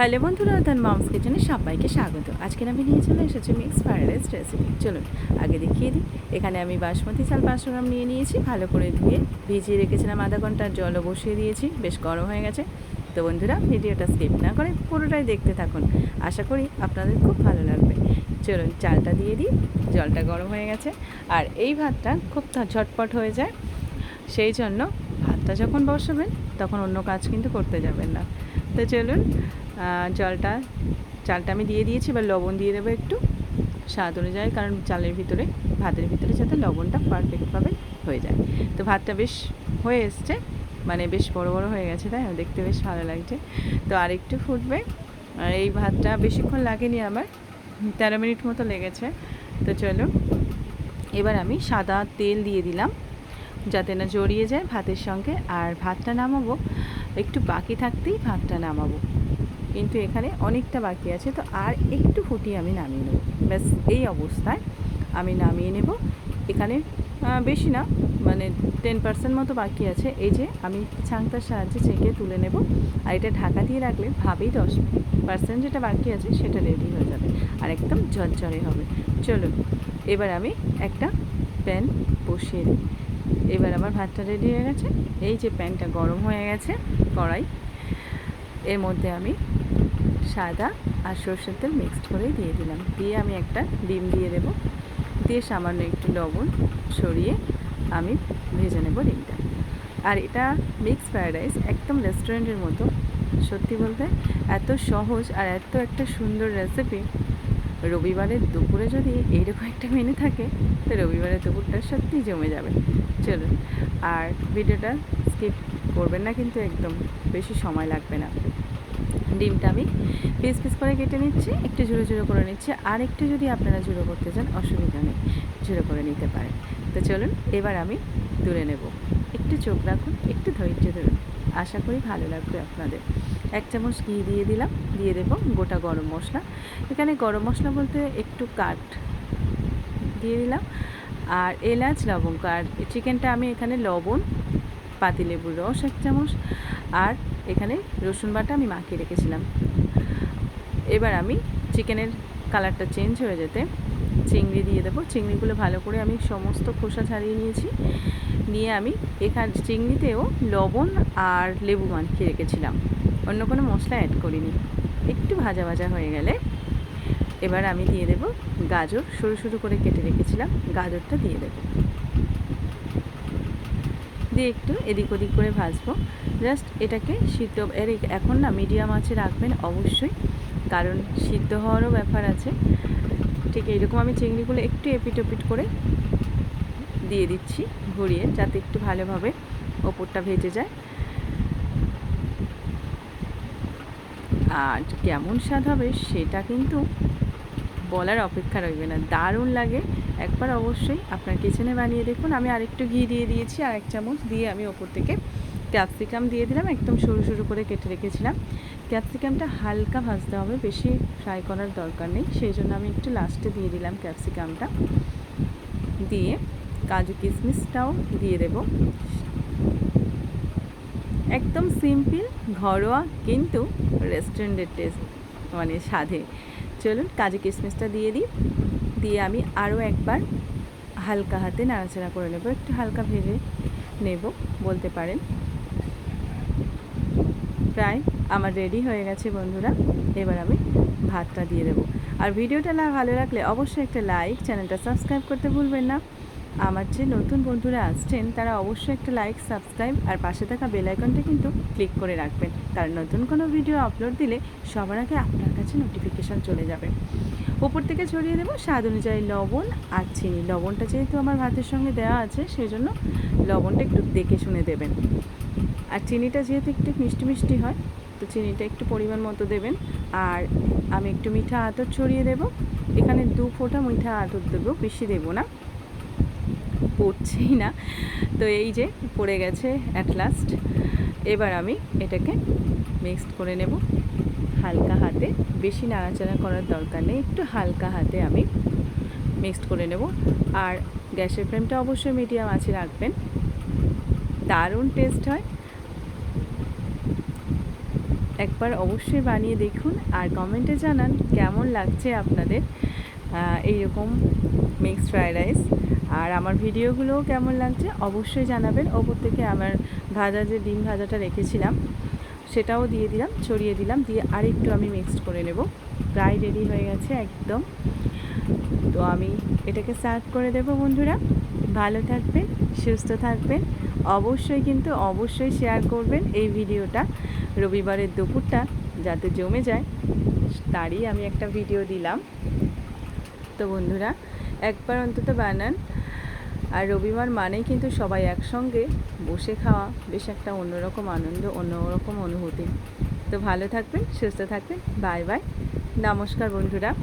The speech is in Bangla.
হ্যালো বন্ধুরা তার মামস কিচেনে সবাইকে স্বাগত। আজকে আমি নিয়ে চলে এসেছি মিক্স ফ্রাইড রাইস রেসিপি চলুন, আগে দেখিয়ে দিই। এখানে আমি বাসমতি চাল পাঁচশো গ্রাম নিয়ে নিয়েছি। ভালো করে ধুয়ে ভিজিয়ে রেখেছিলাম আধা ঘণ্টা। জলও বসিয়ে দিয়েছি। বেশ গরম হয়ে গেছে। তো বন্ধুরা, ভিডিওটা স্কিপ না করে পুরোটাই দেখতে থাকুন। আশা করি আপনাদের খুব ভালো লাগবে। চলুন, চালটা দিয়ে দিই। জলটা গরম হয়ে গেছে। আর এই ভাতটা খুব ঝটপট হয়ে যায়। সেই জন্য ভাতটা যখন বসাবেন, তখন অন্য কাজ কিন্তু করতে যাবেন না। তো চলুন জলটা, চালটা আমি দিয়ে দিয়েছি, এবার লবণ দিয়ে দেবো একটু। স্বাদ অনুযায়ী, কারণ চালের ভিতরে, ভাতের ভিতরে যাতে লবণটা পারফেক্টভাবে হয়ে যায়। তো ভাতটা বেশ হয়ে এসছে মানে বেশ বড় বড় হয়ে গেছে, তাই দেখতে বেশ ভালো লাগছে। তো আর একটু ফুটবে। আর এই ভাতটা বেশিক্ষণ লাগেনি আমার, তেরো মিনিট মতো লেগেছে। তো চলো, এবার আমি সাদা তেল দিয়ে দিলাম, যাতে না জড়িয়ে যায় ভাতের সঙ্গে। আর ভাতটা নামাবো, একটু বাকি থাকতেই ভাতটা নামাবো। কিন্তু এখানে অনেকটা বাকি আছে। তো আর একটু ফুটিয়ে আমি নামিয়ে নেব। ব্যাস, এই অবস্থায় আমি নামিয়ে নেব। এখানে বেশি না মানে টেন পার্সেন্ট মতো বাকি আছে। এই যে আমি ছাংটার সাহায্যে চেকে তুলে নেব। আর এটা ঢাকা দিয়ে রাখলে ভাবেই দশ পার্সেন্ট যেটা বাকি আছে সেটা রেডি হয়ে যাবে আর একদম ঝরঝরে হবে। চলুন, এবার আমি একটা প্যান বসিয়ে দিই। এবার আমার ভাতটা রেডি হয়ে গেছে। এই যে প্যানটা গরম হয়ে গেছে, কড়াই এর মধ্যে আমি সাদা আর সর্ষের তেল মিক্সড করে দিয়ে দিলাম। দিয়ে আমি একটা ডিম দিয়ে দেবো। দিয়ে সামান্য একটু লবণ সরিয়ে আমি ভেজে নেব ডিমটা। আর এটা মিক্স ফ্রায়েড রাইস একদম রেস্টুরেন্টের মতো। সত্যি বলতে এত সহজ আর এত একটা সুন্দর রেসিপি রবিবারের দুপুরে যদি এইরকম একটা মেনু থাকে, তো রবিবারের দুপুরটা সত্যিই জমে যাবে। চলুন, আর ভিডিওটা স্কিপ করবেন না কিন্তু একদম বেশি সময় লাগবে না। ডিমটা আমি পিস পিস করে কেটে নিচ্ছি, একটু ঝুড়ো ঝুড়ো করে নিচ্ছি, আর একটু যদি আপনারা ঝুড়ো করতে চান, অসুবিধা নেই, ঝুড়ো করে নিতে পারেন। তো চলুন, এবার আমি তুলে নেব। একটু চোখ রাখুন, একটু ধৈর্য ধরুন। আশা করি ভালো লাগবে আপনাদের। এক চামচ ঘি দিয়ে দিলাম, দিয়ে দেবো গোটা গরম মশলা। এখানে গরম মশলা বলতে একটু কাঠ দিয়ে দিলাম। আর এলাচ, লবঙ্গ, আর চিকেনটা আমি এখানে লবণ পাতিলেবুর রস এক চামচ, আর এখানে রসুন বাটা আমি মাখিয়ে রেখেছিলাম। এবার আমি চিকেনের কালারটা চেঞ্জ হয়ে যেতে চিংড়ি দিয়ে দেবো। চিংড়িগুলো ভালো করে আমি সমস্ত খোসা ছাড়িয়ে নিয়েছি। নিয়ে আমি এখানে চিংড়িতেও লবণ আর লেবু মাখিয়ে রেখেছিলাম। অন্য কোনো মশলা অ্যাড করিনি। একটু ভাজা ভাজা হয়ে গেলে এবার আমি দিয়ে দেব গাজর। সরু সরু করে কেটে রেখেছিলাম, গাজরটা দিয়ে দেবো। দিয়ে একটু এদিক ওদিক করে ভাজবো। জাস্ট এটাকে সিদ্ধ, এর এখন না মিডিয়াম আঁচে রাখবেন অবশ্যই, কারণ সিদ্ধ হওয়ারও ব্যাপার আছে। ঠিক এইরকম আমি চিংড়িগুলো একটু এপিট ওপিট করে দিয়ে দিচ্ছি ঘুরিয়ে, যাতে একটু ভালোভাবে ওপরটা ভেজে যায়। আর কেমন স্বাদ হবে সেটা কিন্তু বলার অপেক্ষা রইবে না। দারুণ লাগে। একবার অবশ্যই আপনার কিচেনে বানিয়ে দেখুন। আমি আরেকটু ঘি দিয়ে দিয়েছি আর এক চামচ দিয়ে আমি ওপর থেকে ক্যাপসিকাম দিয়ে দিলাম। একদম সরু সরু করে কেটে রেখেছিলাম। ক্যাপসিকামটা হালকা ভাজতে হবে, বেশি ফ্রাই করার দরকার নেই। সেই জন্য আমি একটু লাস্টে দিয়ে দিলাম ক্যাপসিকামটা দিয়ে কাজু কিশমিশটাও দিয়ে দেব। একদম সিম্পল, ঘরোয়া, কিন্তু রেস্টুরেন্টের টেস্ট মানে স্বাদে। চলুন কাজু কিশমিশটা দিয়ে দিই। দিয়ে আমি আরও একবার হালকা হাতে নাড়াচাড়া করে নেব। একটু হালকা ভেজে নেব, বলতে পারেন। প্রায় আমার রেডি হয়ে গেছে, বন্ধুরা। এবার আমি ভাতটা দিয়ে দেবো। আর ভিডিওটা না ভালো লাগলে অবশ্যই একটা লাইক চ্যানেলটা সাবস্ক্রাইব করতে ভুলবেন না। আমার যে নতুন বন্ধুরা আসছেন, তারা অবশ্যই একটা লাইক সাবস্ক্রাইব আর পাশে থাকা বেল আইকনটা কিন্তু ক্লিক করে রাখবেন। কারণ নতুন কোনো ভিডিও আপলোড দিলে সবার আগে আপনার কাছে নোটিফিকেশান চলে যাবে। উপর থেকে ছড়িয়ে দেবো স্বাদ অনুযায়ী লবণ আর চিনি। লবণটা যেহেতু আমার ভাতের সঙ্গে দেওয়া আছে সেই জন্য লবণটা একটু দেখে শুনে দেবেন। আর চিনিটা যেহেতু একটু মিষ্টি মিষ্টি হয়, তো চিনিটা একটু পরিমাণ মতো দেবেন। আর আমি একটু মিঠা আতর ছড়িয়ে দেব। এখানে দু ফোঁটা মিঠা আতর দেবো, বেশি দেবো না। পড়ছেই না। তো এই যে, পড়ে গেছে অ্যাট লাস্ট এবার আমি এটাকে মিক্সড করে নেব। হালকা হাতে। বেশি নাড়াচাড়া করার দরকার নেই। একটু হালকা হাতে আমি মিক্সড করে নেব। আর গ্যাসের ফ্লেমটা অবশ্যই মিডিয়াম আছে রাখবেন। দারুণ টেস্ট হয়। একবার অবশ্যই বানিয়ে দেখুন আর কমেন্টে জানান কেমন লাগছে আপনাদের। এইরকম মিক্সড ফ্রাইড রাইস আর আমার ভিডিওগুলোও কেমন লাগছে অবশ্যই জানাবেন। ওপর থেকে আমার ভাজা যে ডিম ভাজাটা রেখেছিলাম, সেটাও দিয়ে দিলাম, ছড়িয়ে দিলাম, দিয়ে আরেকটু আমি মিক্সড করে নেব। প্রায় রেডি হয়ে গেছে একদম। তো আমি এটাকে সার্ভ করে দেবো বন্ধুরা। ভালো থাকবেন, সুস্থ থাকবেন। অবশ্যই কিন্তু অবশ্যই শেয়ার করবেন এই ভিডিওটা। রবিবারের দুপুরটা যাতে জমে যায়, তারই আমি একটা ভিডিও দিলাম। তো বন্ধুরা, একবার অন্তত বানান। আর রবিবার মানেই কিন্তু সবাই একসঙ্গে বসে খাওয়া বেশ একটা অন্যরকম আনন্দ, অন্যরকম অনুভূতি। তো ভালো থাকবেন, সুস্থ থাকবেন, বাই বাই। নমস্কার বন্ধুরা।